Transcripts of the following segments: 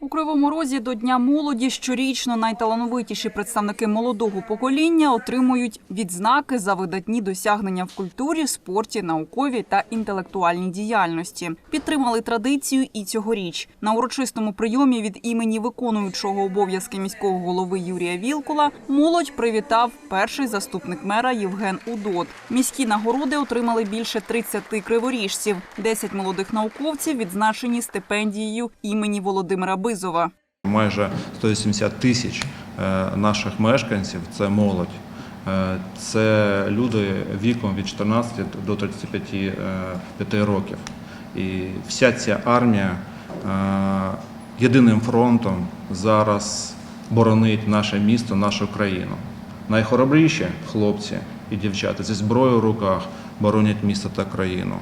У Кривому Розі до Дня молоді щорічно найталановитіші представники молодого покоління отримують відзнаки за видатні досягнення в культурі, спорті, науковій та інтелектуальній діяльності. Підтримали традицію і цьогоріч. На урочистому прийомі від імені виконуючого обов'язки міського голови Юрія Вілкула молодь привітав перший заступник мера Євген Удот. Міські нагороди отримали більше 30 криворіжців. 10 молодих науковців відзначені стипендією імені Володимира Бизова. Майже 180 тисяч е, наших мешканців це молодь. Е, Це люди віком від 14 до 35 е, років. І вся ця армія єдиним фронтом зараз боронить наше місто, нашу країну. Найхоробріші хлопці і дівчата зі зброєю в руках боронять місто та країну.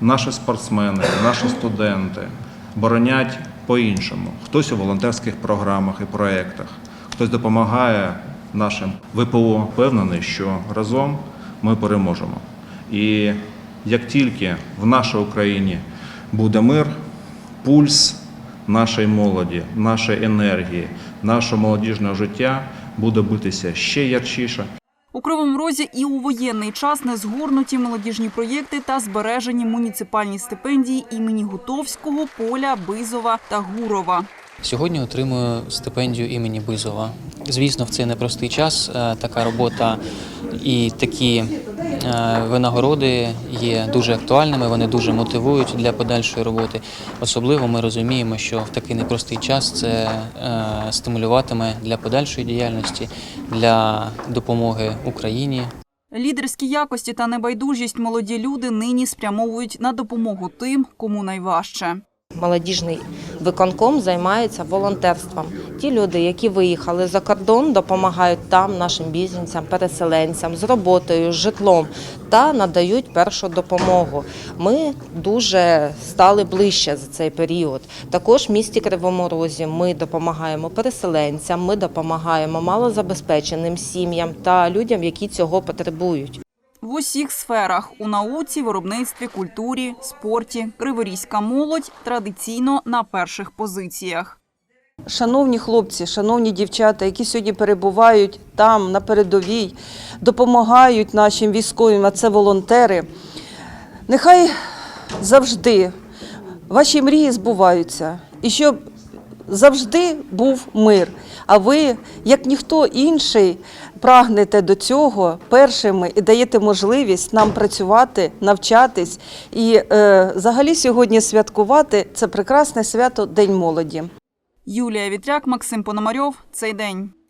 Наші спортсмени, наші студенти боронять по-іншому. Хтось у волонтерських програмах і проєктах, хтось допомагає нашим ВПО. Впевнений, що разом ми переможемо. І як тільки в нашій Україні буде мир, пульс нашої молоді, нашої енергії, нашого молодіжного життя буде битися ще ярчіше. У Кривому Розі і у воєнний час не згорнуті молодіжні проєкти та збережені муніципальні стипендії імені Гутовського, Поля, Бизова та Гурова. Сьогодні отримую стипендію імені Бизова. Звісно, в цей непростий час е, така робота і такі е, винагороди є дуже актуальними, вони дуже мотивують для подальшої роботи. Особливо ми розуміємо, що в такий непростий час це е, стимулюватиме для подальшої діяльності, для допомоги Україні, Лідерські якості та небайдужість молоді люди нині спрямовують на допомогу тим, кому найважче. Молодіжний виконком займається волонтерством. Ті люди, які виїхали за кордон, допомагають там нашим біженцям, переселенцям з роботою, з житлом та надають першу допомогу. Ми дуже стали ближче за цей період. Також в місті Кривому Розі ми допомагаємо переселенцям, ми допомагаємо малозабезпеченим сім'ям та людям, які цього потребують. В усіх сферах у науці, виробництві, культурі, спорті криворізька молодь традиційно на перших позиціях. Шановні хлопці, шановні дівчата, які сьогодні перебувають там на передовій, допомагають нашим військовим, а це волонтери. Нехай завжди ваші мрії збуваються і щоб завжди був мир. А ви, як ніхто інший, прагнете до цього першими і даєте можливість нам працювати, навчатись і е, взагалі сьогодні святкувати це прекрасне свято День молоді. Юлія Вітряк, Максим Пономарьов. Цей день.